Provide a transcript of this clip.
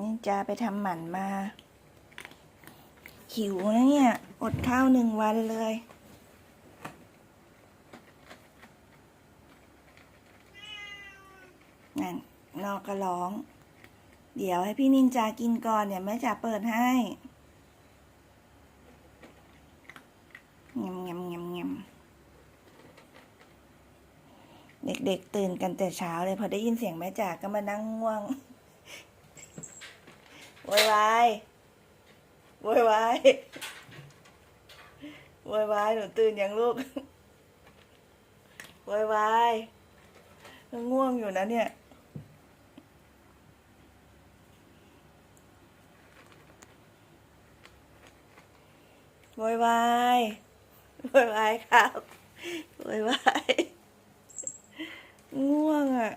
นี่จะไปทำหมันมา หิวนะเนี่ย อดข้าวหนึ่งวันเลย นั่นนอกก็ร้อง เดี๋ยวให้พี่นินจากินก่อนเดี๋ยแม่จ๋าเปิดให้งมงมงมงมเด็กๆตื่นกันแต่เช้าเลยพอได้ยินเสียงแม่จ๋าก็มานั่งง่วง วยวายโวยวายโวยวายหนูตื่นยังลูกโวยวายง่วงอยู่นะเนี่ย โวยวายโวยวายครับโวยวายง่วงอะ